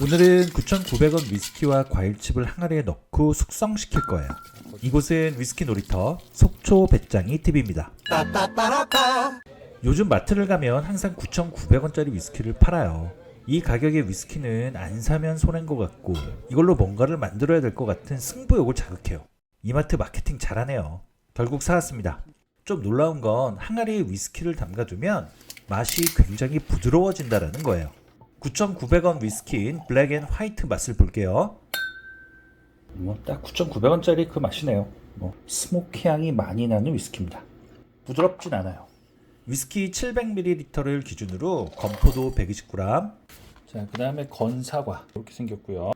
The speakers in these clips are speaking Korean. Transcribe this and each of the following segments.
오늘은 9,900원 위스키와 과일칩을 항아리에 넣고 숙성시킬 거예요. 이곳은 위스키 놀이터 속초 배짱이 TV입니다. 요즘 마트를 가면 항상 9,900원짜리 위스키를 팔아요. 이 가격의 위스키는 안 사면 손해인 것 같고 이걸로 뭔가를 만들어야 될 것 같은 승부욕을 자극해요. 이마트 마케팅 잘하네요. 결국 사왔습니다. 좀 놀라운 건 항아리에 위스키를 담가두면 맛이 굉장히 부드러워진다라는 거예요. 9,900원 위스키인 블랙 앤 화이트 맛을 볼게요. 뭐 딱 9,900원짜리 그 맛이네요. 뭐 스모키 향이 많이 나는 위스키입니다. 부드럽진 않아요. 위스키 700ml를 기준으로 건포도 120g. 자, 그다음에 건사과 이렇게 생겼고요.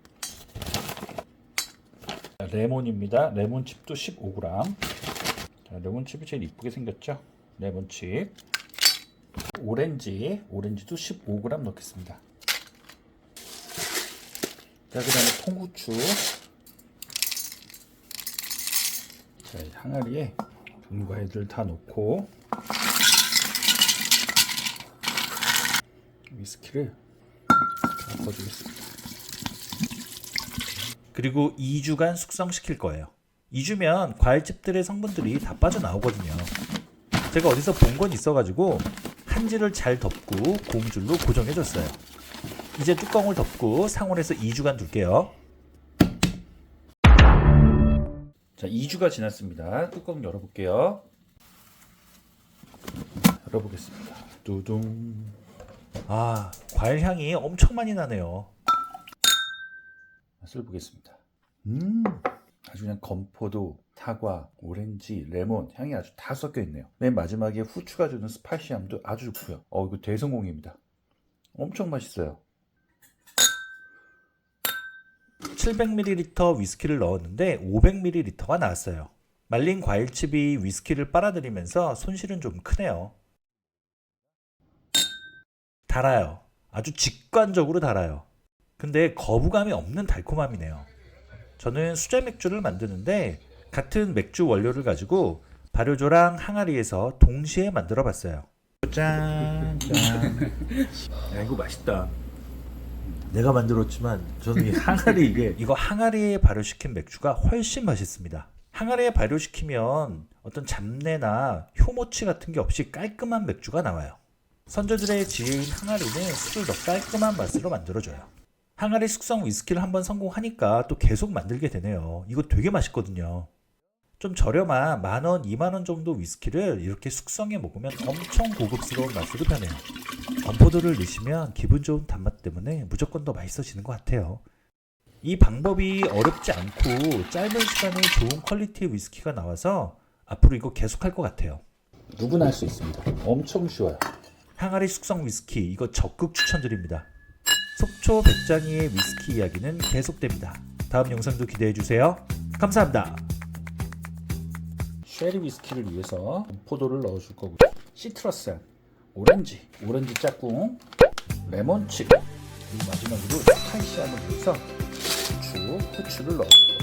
자, 레몬입니다. 레몬칩도 15g. 자, 레몬칩이 제일 이쁘게 생겼죠? 레몬칩. 오렌지, 오렌지도 15g 넣겠습니다. 자, 그 다음에 통후추. 자, 이 항아리에 종류과일들 다 넣고 위스키를 넣어주겠습니다. 그리고 2주간 숙성시킬 거예요. 2주면 과일즙들의 성분들이 다 빠져나오거든요. 제가 어디서 본 건 있어가지고 한지를 잘 덮고 고무줄로 고정해줬어요. 이제 뚜껑을 덮고 상온에서 2주간 둘게요. 자, 2주가 지났습니다. 뚜껑 열어볼게요. 열어보겠습니다. 두둥. 아, 과일 향이 엄청 많이 나네요. 맛을 보겠습니다. 음, 아주 그냥 건포도, 사과, 오렌지, 레몬 향이 아주 다 섞여 있네요. 맨 마지막에 후추가 주는 스파이시함도 아주 좋고요. 어, 이거 대성공입니다. 엄청 맛있어요. 700ml 위스키를 넣었는데 500ml가 나왔어요. 말린 과일칩이 위스키를 빨아들이면서 손실은 좀 크네요. 달아요. 아주 직관적으로 달아요. 근데 거부감이 없는 달콤함이네요. 저는 수제 맥주를 만드는데 같은 맥주 원료를 가지고 발효조랑 항아리에서 동시에 만들어 봤어요. 짠, 짠. 야, 이거 맛있다. 내가 만들었지만 저는 이 항아리 이게 이거 항아리에 발효시킨 맥주가 훨씬 맛있습니다. 항아리에 발효시키면 어떤 잡내나 효모치 같은 게 없이 깔끔한 맥주가 나와요. 선조들의 지혜인 항아리는 술을 더 깔끔한 맛으로 만들어줘요. 항아리 숙성 위스키를 한번 성공하니까 또 계속 만들게 되네요. 이거 되게 맛있거든요. 좀 저렴한 만원, 이만원 정도 위스키를 이렇게 숙성해 먹으면 엄청 고급스러운 맛으로 변해요. 건포도를 넣으시면 기분 좋은 단맛 때문에 무조건 더 맛있어지는 것 같아요. 이 방법이 어렵지 않고 짧은 시간에 좋은 퀄리티의 위스키가 나와서 앞으로 이거 계속 할 것 같아요. 누구나 할 수 있습니다. 엄청 쉬워요. 항아리 숙성 위스키 이거 적극 추천드립니다. 속초 백장이의 위스키 이야기는 계속됩니다. 다음 영상도 기대해 주세요. 감사합니다. 쉐리 위스키를 위해서 포도를 넣어줄 거고 시트러스 오렌지 오렌지 짝꿍 레몬칩 그리고 마지막으로 스파이시함을 위해서 후추 후추를 넣어줄 겁니다.